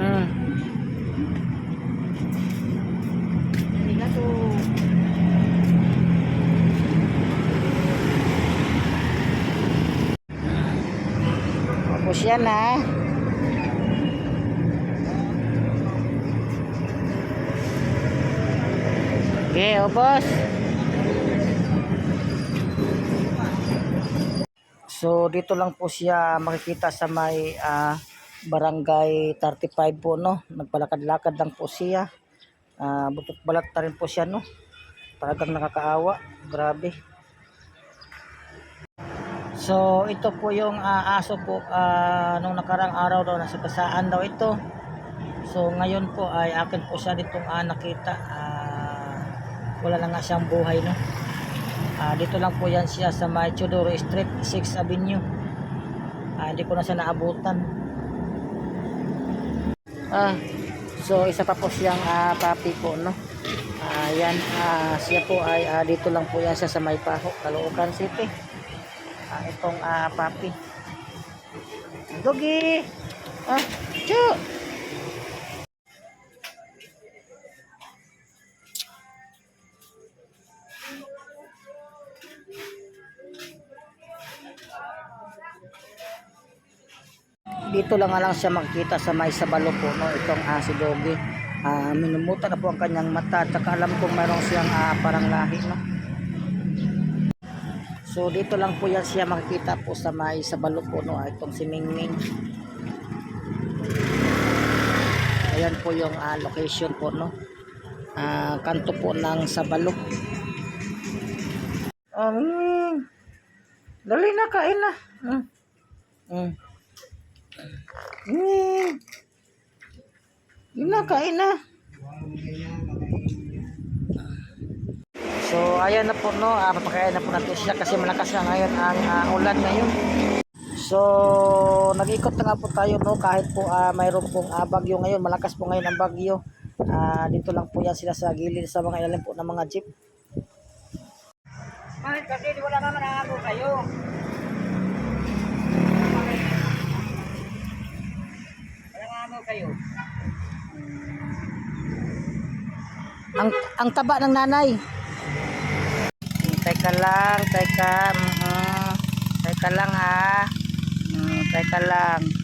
Mm. Tapos yan ha. Okay, o boss. So dito lang po siya makikita sa may ah, barangay 35 po no. Nagpalakad-lakad lang po siya. Ah, butot balat na rin po siya no. Talagang nakakaawa. Grabe. So ito po yung ah, aso po ah, nung nakarang araw daw nasa kasaan daw ito. So ngayon po ay akin po siya ditong ah, nakita. Ah, wala na nga siyang buhay no. Ah, dito lang po yan siya sa may Street, 6th Avenue. Ah, hindi ko na siya naabutan. Ah, so isa pa po siyang ah, papi po no. Ah, yan, ah, siya po ay ah, dito lang po yan siya sa may Paho, Caloocan City. Ah, itong ah, papi. Dogi! Ah, chu! Dito lang lang siya makikita sa may sabalo po no itong ah, si Dogi ah, minumuta na po ang kanyang mata at saka alam kong mayroon siyang ah, parang lahi no? So dito lang po yan siya makikita po sa may sabalo po no itong si Mingming ayan po yung ah, location po no? Ah, kanto po ng sabalo. Um, dali na kain na. Mm. Mm. Hmm. Yun na, kain na. So, ayan na po, no. Ah, papakain na po natin siya kasi malakas na ngayon ang ah, ulan ngayon. So, nag-ikot na nga po tayo, no. Kahit po ah, mayroon pong ah, bagyo ngayon, malakas po ngayon ang bagyo. Ah, dito lang po yan sila sa gilid sa mga ilalim po ng mga jeep. Bakit kasi di wala naman ako kayo? Wala nga ano kayo. Ang, ang taba ng nanay. Teka lang, teka. Mm, teka lang ha. Mm, teka lang.